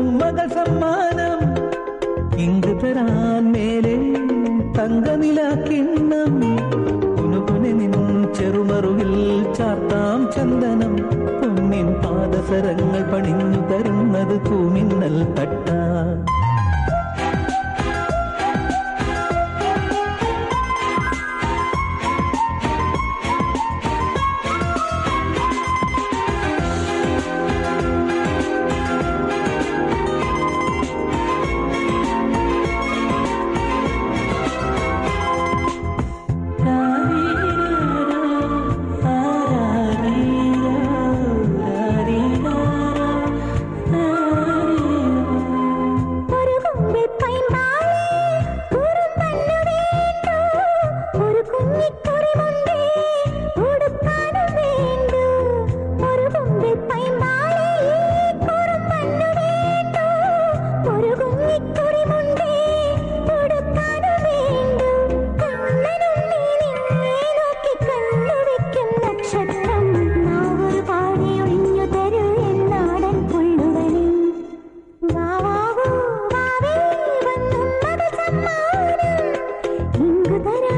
உம்மகள் സമ്മാനം. இங்கு തരാൻ മേലെ தங்க நிலா നിൻ ചെറുമറുവിൽ ചാർത്താം ചന്ദനം. പൊന്നിൻ പാദസരങ്ങൾ പണിഞ്ഞു തരുന്നത് കൂമിന്നൽ tratar